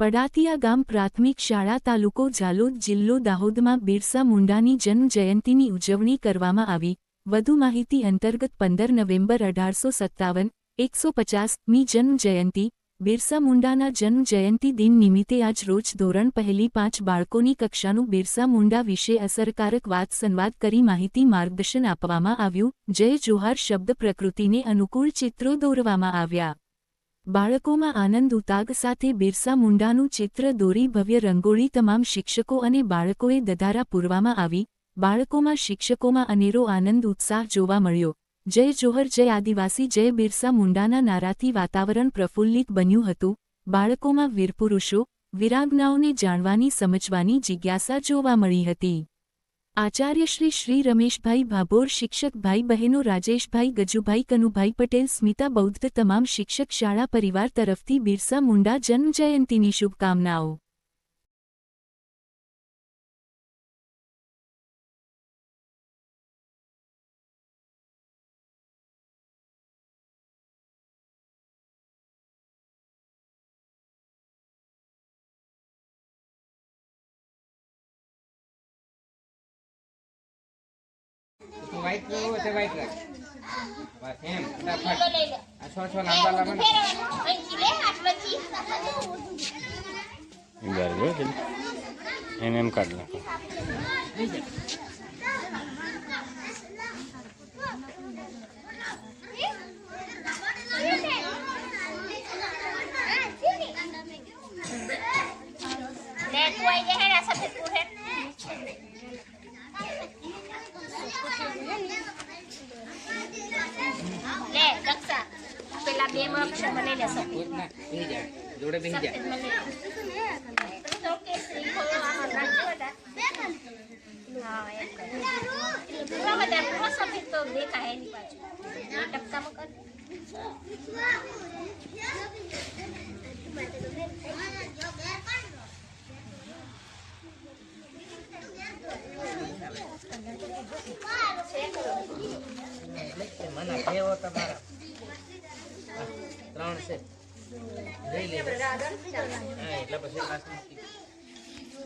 પડાતિયા ગામ પ્રાથમિક શાળા તાલુકો ઝાલોદ જિલ્લો દાહોદમાં બિરસા મુંડાની જન્મ ઉજવણી કરવામાં આવી. વધુ માહિતી અંતર્ગત પંદર નવેમ્બર અઢારસો સત્તાવન, એકસો પચાસમી જન્મ જયંતી બિરસા મુંડાના જન્મ દિન નિમિત્તે આજ રોજ ધોરણ પહેલી પાંચ બાળકોની કક્ષાનું બિરસા મુંડા વિશે અસરકારક વાત સંવાદ કરી માહિતી માર્ગદર્શન આપવામાં આવ્યું. જય જોહાર શબ્દ પ્રકૃતિને અનુકૂળ ચિત્રો દોરવામાં આવ્યા. બાળકોમાં આનંદ ઉતાગ સાથે બિરસા મુંડાનું ચિત્ર દોરી ભવ્ય રંગોળી તમામ શિક્ષકો અને બાળકોએ દધારા પૂરવામાં આવી. બાળકોમાં શિક્ષકોમાં અનેરો આનંદ ઉત્સાહ જોવા મળ્યો. જય જોહર, જય આદિવાસી, જય બિરસા મુંડાના નારાથી વાતાવરણ પ્રફુલ્લિત બન્યું હતું. બાળકોમાં વીરપુરુષો, વિરાગનાઓને જાણવાની, સમજવાની જિજ્ઞાસા જોવા મળી હતી. આચાર્ય શ્રી શ્રી રમેશભાઈ ભાભોર, શિક્ષક ભાઈ બહેનો રાજેશભાઈ, ગજુભાઈ, કનુભાઈ પટેલ, સ્મિતા બૌદ્ધ, તમામ શિક્ષક શાળા પરિવાર તરફથી બિરસા મુંડા જન્મ જયંતીની શુભકામનાઓ. વ્હાઈટ કરવું હશે વાઈટ રાખ બસ એમ ફટાફટ. આ છ છ લાંબા લાંબા ગાડી જો એને એમ કાઢ લે તું આઈ બે અક્ષર મને લે સફેદ ના, બેસી જા. જોડે બેસી જા. મને કેવો તમારા? ત્રણ છે લઈ લે એટલે પછી.